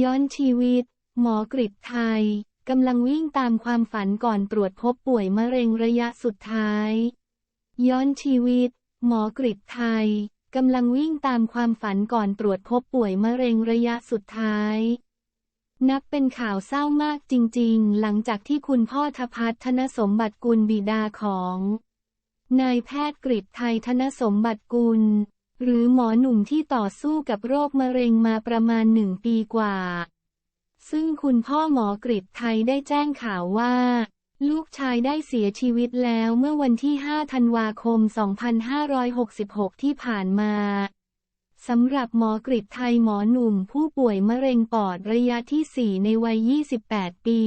ย้อนชีวิต หมอกริดไทย กำลังวิ่งตามความฝันก่อนตรวจพบป่วยมะเร็งระยะสุดท้าย ย้อนชีวิต หมอกริดไทย กำลังวิ่งตามความฝันก่อนตรวจพบป่วยมะเร็งระยะสุดท้าย นับเป็นข่าวเศร้ามากจริงๆ หลังจากที่คุณพ่อทพัฒธนสมบัติกุลบิดาของ นายแพทย์กริดไทยธนสมบัติกุล หรือหมอหนุ่มที่ต่อสู้กับโรคมะเร็งมาประมาณหนึ่งปีกว่า ซึ่งคุณพ่อหมอกริดไทยได้แจ้งข่าวว่า ลูกชายได้เสียชีวิตแล้วเมื่อวันที่ 5 ธันวาคม 2566 ที่ผ่านมาสำหรับหมอกริดไทยหมอหนุ่มผู้ป่วยมะเร็งปอดระยะที่ 4 ในวัย 28 ปี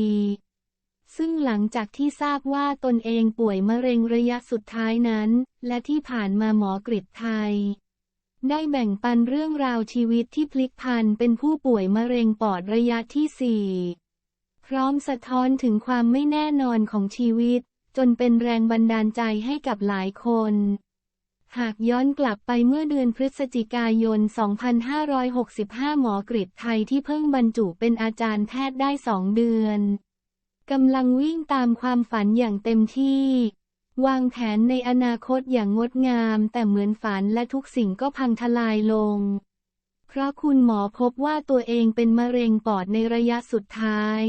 ซึ่งหลังจากที่ทราบว่าตนเองป่วยมะเร็งระยะสุดท้ายนั้น และที่ผ่านมาหมอกริดไทย ได้แบ่งปันเรื่องราวชีวิตที่พลิกพันเป็นผู้ป่วยมะเร็งปอดระยะที่ 4 พร้อมสะท้อนถึงความไม่แน่นอนของชีวิต จนเป็นแรงบันดาลใจให้กับหลายคน หากย้อนกลับไปเมื่อเดือนพฤศจิกายน 2565 หมอกริดไทยที่เพิ่งบรรจุเป็นอาจารย์แพทย์ได้สองเดือนกำลังวิ่งตามความฝันอย่างเต็มที่ วางแผนในอนาคตอย่างงดงาม แต่เหมือนฝันและทุกสิ่งก็พังทลายลง เพราะคุณหมอพบว่าตัวเองเป็นมะเร็งปอดในระยะสุดท้าย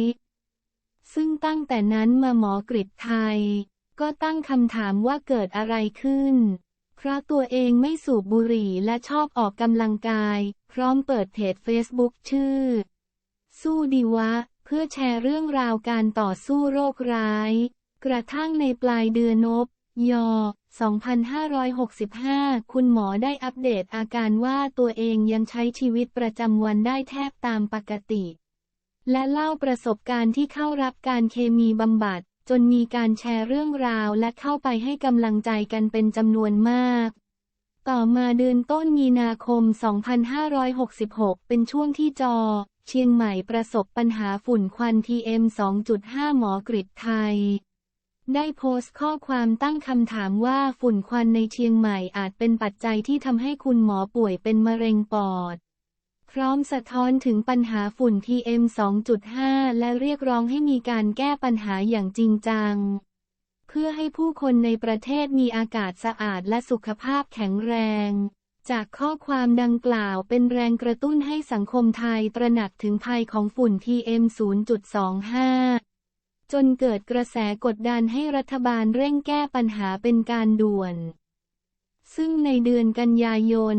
ซึ่งตั้งแต่นั้นมาหมอกริดไทย ก็ตั้งคำถามว่าเกิดอะไรขึ้น เพราะตัวเองไม่สูบบุหรี่และชอบออกกำลังกาย พร้อมเปิดเพจเฟซบุ๊กชื่อ สู้ดีวะ เพื่อแชร์เรื่องราวการต่อสู้โรคร้าย กระทั่งในปลายเดือนนบย2565 คุณหมอได้อัปเดตอาการว่าตัวเองยังใช้ชีวิตประจำวันได้แทบตามปกติ และเล่าประสบการณ์ที่เข้ารับการเคมีบำบัด จนมีการแชร์เรื่องราวและเข้าไปให้กำลังใจกันเป็นจำนวนมาก ต่อมาเดือนต้นมีนาคม 2566 เป็นช่วงที่จอ เชียงใหม่ประสบปัญหาฝุ่นควัน PM 2.5 หมอกริดไทย ได้โพสต์ข้อความตั้งคำถามว่าฝุ่นควันในเชียงใหม่อาจเป็นปัจจัยที่ทำให้คุณหมอป่วยเป็นมะเร็งปอด พร้อมสะท้อนถึงปัญหาฝุ่น PM 2.5 และเรียกร้องให้มีการแก้ปัญหาอย่างจริงจัง เพื่อให้ผู้คนในประเทศมีอากาศสะอาดและสุขภาพแข็งแรง จากข้อความดังกล่าวเป็นแรงกระตุ้นให้สังคมไทยตระหนักถึงภัยของฝุ่น PM 0.25 จนเกิดกระแสกดดันให้รัฐบาลเร่งแก้ปัญหาเป็นการด่วน ซึ่งในเดือนกันยายน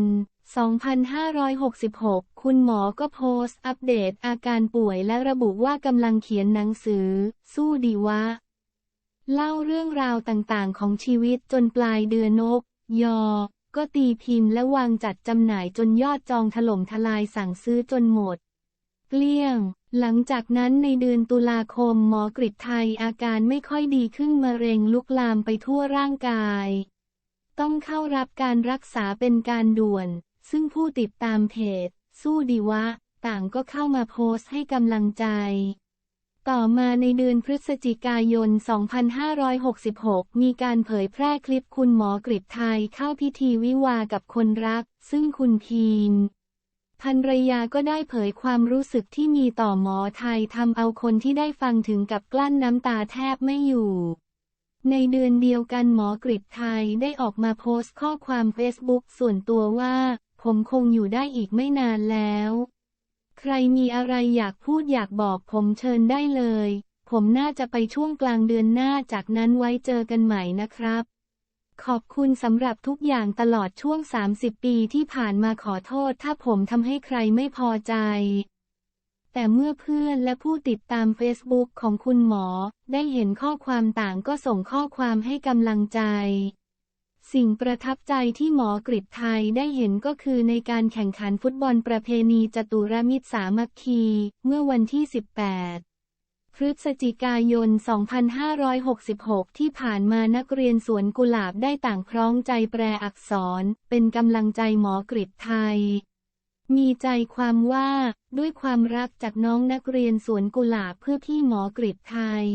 2566 คุณหมอก็โพสต์อัปเดตอาการป่วยและระบุว่ากำลังเขียนหนังสือ สู้ดีวะ เล่าเรื่องราวต่างๆ ของชีวิตจนปลายเดือนนก ยอ ก็ตีพิมพ์และวางจัดจำหน่ายจนยอดจองถล่มทลายสั่งซื้อจนหมด เกลี้ยง หลังจากนั้นในเดือนตุลาคมหมอกริดไทยอาการไม่ค่อยดีขึ้นมะเร็งลุกลามไปทั่วร่างกาย ต้องเข้ารับการรักษาเป็นการด่วน ซึ่งผู้ติดตามเพจ สู้ดีวะ ต่างก็เข้ามาโพสต์ให้กำลังใจ ต่อมาในเดือนพฤศจิกายน 2566 มีการเผยแพร่คลิปคุณหมอกริดไทยเข้าพิธีวิวากับคนรัก ซึ่งคุณพีม ภรรยาก็ได้เผยความรู้สึกที่มีต่อหมอไทยทำเอาคนที่ได้ฟังถึงกับกลั้นน้ำตาแทบไม่อยู่ ในเดือนเดียวกันหมอกริดไทยได้ออกมาโพสต์ข้อความเฟซบุ๊กส่วนตัวว่า ผมคงอยู่ได้อีกไม่นานแล้ว ใครมีอะไรอยากพูดอยากบอกผมเชิญได้เลย ผมน่าจะไปช่วงกลางเดือนหน้าจากนั้นไว้เจอกันใหม่นะครับ ขอบคุณสำหรับทุกอย่างตลอดช่วง 30 ปีที่ผ่านมาขอโทษถ้าผมทำให้ใครไม่พอใจ แต่เมื่อเพื่อนและผู้ติดตามเฟซบุ๊กของคุณหมอ ได้เห็นข้อความต่างก็ส่งข้อความให้กำลังใจ สิ่งประทับใจที่หมอกริดไทยได้เห็นก็คือในการแข่งขันฟุตบอลประเพณีจตุรมิตรสามัคคี เมื่อวันที่ 18 พฤศจิกายน 2566 ที่ผ่านมานักเรียนสวนกุหลาบได้ต่างพร้อมใจแปลอักษร เป็นกำลังใจหมอกริดไทย มีใจความว่าด้วยความรักจากน้องนักเรียนสวนกุหลาบเพื่อพี่หมอกริดไทย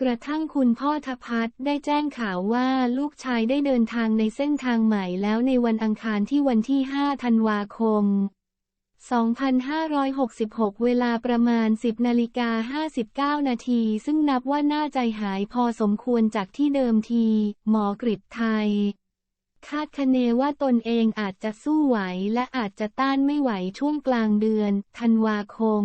กระทั่งคุณพ่อทพัฒได้แจ้งข่าวว่าลูกชายได้เดินทางในเส้นทางใหม่แล้วในวันอังคารที่วันที่ 5 ธันวาคม 2566 เวลาประมาณ 10นาฬิกา59 นาที ซึ่งนับว่าน่าใจหายพอสมควรจากที่เดิมที หมอกริดไทย คาดคะเนว่าตนเองอาจจะสู้ไหวและอาจจะต้านไม่ไหวช่วงกลางเดือน ธันวาคม